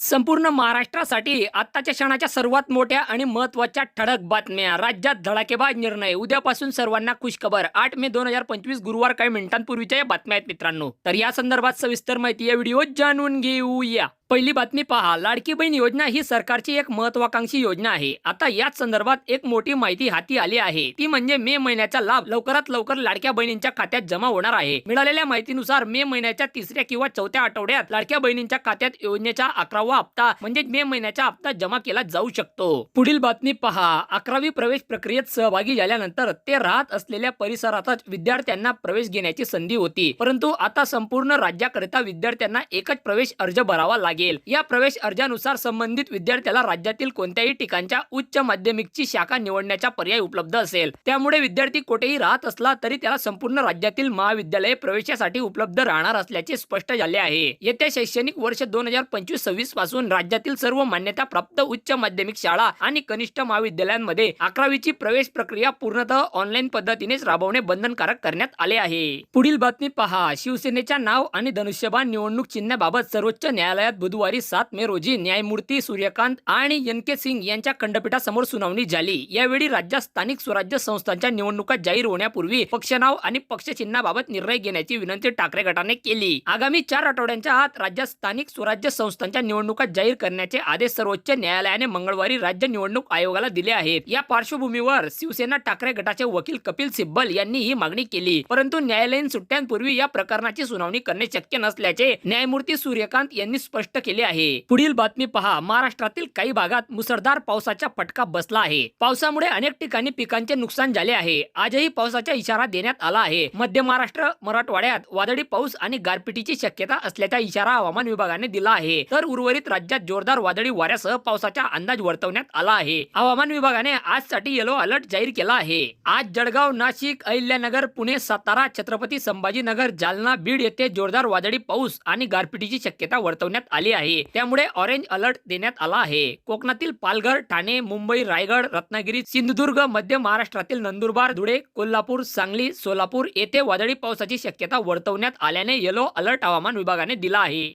संपूर्ण महाराष्ट्रासाठी आत्ताच्या क्षणाच्या सर्वात मोठ्या आणि महत्त्वाच्या ठळक बातम्या. राज्यात धडाकेबाज निर्णय. उद्यापासून सर्वांना खुशखबर. आठ मे दोन हजार पंचवीस गुरुवार काही मिनिटांपूर्वीच्या या बातम्या आहेत मित्रांनो. तर या संदर्भात सविस्तर माहिती या व्हिडिओ जाणून घेऊया. पहिली बातमी पहा. लाडकी बहीण योजना ही सरकारची एक महत्वाकांक्षी योजना आहे. आता याच संदर्भात एक मोठी माहिती हाती आली आहे. ती म्हणजे मे महिन्याचा लाभ लवकरात लवकर लाडक्या बहिणींच्या खात्यात जमा होणार आहे. मिळालेल्या माहितीनुसार मे महिन्याच्या तिसऱ्या किंवा चौथ्या आठवड्यात लाडक्या बहिणींच्या खात्यात योजनेचा अकरावा हप्ता म्हणजे मे महिन्याचा हप्ता जमा केला जाऊ शकतो. पुढील बातमी पहा. अकरावी प्रवेश प्रक्रियेत सहभागी झाल्यानंतर ते राहत असलेल्या परिसरातच विद्यार्थ्यांना प्रवेश घेण्याची संधी होती. परंतु आता संपूर्ण राज्याकरिता विद्यार्थ्यांना एकच प्रवेश अर्ज भरावा लागेल. या प्रवेश अर्जानुसार संबंधित विद्यार्थ्याला राज्यातील कोणत्याही ठिकाणच्या उच्च माध्यमिकची शाखा निवडण्याचा पर्याय उपलब्ध असेल. त्यामुळे विद्यार्थी कुठेही राहत असला तरी त्याला संपूर्ण राज्यातील महाविद्यालये प्रवेशासाठी उपलब्ध राहणार असल्याचे स्पष्ट झाले आहे. येत्या शैक्षणिक वर्ष दोन हजार पंचवीस सव्वीसपासून राज्यातील सर्व मान्यता प्राप्त उच्च माध्यमिक शाळा आणि कनिष्ठ महाविद्यालयांमध्ये अकरावीची प्रवेश प्रक्रिया पूर्णतः ऑनलाईन पद्धतीनेच राबवणे बंधनकारक करण्यात आले आहे. पुढील बातमी पहा. शिवसेनेच्या नाव आणि धनुष्यबाण निवडणूक चिन्हाबाबत सर्वोच्च न्यायालयात बुधवारी सात मे रोजी न्यायमूर्ती सूर्यकांत आणि एन के सिंग यांच्या खंडपीठासमोर सुनावणी झाली. यावेळी राज्यात स्थानिक स्वराज्य संस्थांच्या निवडणुका जाहीर होण्यापूर्वी पक्षनाव आणि पक्षचिन्हाबाबत निर्णय घेण्याची विनंती ठाकरे गटाने केली. आगामी चार आठवड्यांच्या आत राज्यात स्थानिक स्वराज्य संस्थांच्या निवडणुका जाहीर करण्याचे आदेश सर्वोच्च न्यायालयाने मंगळवारी राज्य निवडणूक आयोगाला दिले आहेत. या पार्श्वभूमीवर शिवसेना ठाकरे गटाचे वकील कपिल सिब्बल यांनी ही मागणी केली. परंतु न्यायालयीन सुट्ट्यांपूर्वी या प्रकरणाची सुनावणी करणे शक्य नसल्याचे न्यायमूर्ती सूर्यकांत यांनी स्पष्ट केले आहे. पुढील बातमी पहा. महाराष्ट्रातील काही भागात मुसळधार पावसाचा फटका बसला आहे. पावसामुळे अनेक ठिकाणी पिकांचे नुकसान झाले आहे. आजही पावसाचा इशारा देण्यात आला आहे. मध्य महाराष्ट्र मराठवाड्यात वादळी पाऊस आणि गारपिटीची शक्यता असल्याचा इशारा हवामान विभागाने दिला आहे. तर उर्वरित राज्यात जोरदार वादळी वाऱ्यासह पावसाचा अंदाज वर्तवण्यात आला आहे. हवामान विभागाने आजसाठी येलो अलर्ट जाहीर केला आहे. आज जळगाव नाशिक अहिल्यानगर पुणे सातारा छत्रपती संभाजीनगर जालना बीड येथे जोरदार वादळी पाऊस आणि गारपिटीची शक्यता वर्तवण्यात आली आली आहे. त्यामुळे ऑरेंज अलर्ट देण्यात आला आहे. कोकणातील पालघर ठाणे मुंबई रायगड रत्नागिरी सिंधुदुर्ग मध्य महाराष्ट्रातील नंदुरबार धुळे कोल्हापूर सांगली सोलापूर येथे वादळी पावसाची शक्यता वर्तवण्यात आल्याने येलो अलर्ट हवामान विभागाने दिला आहे.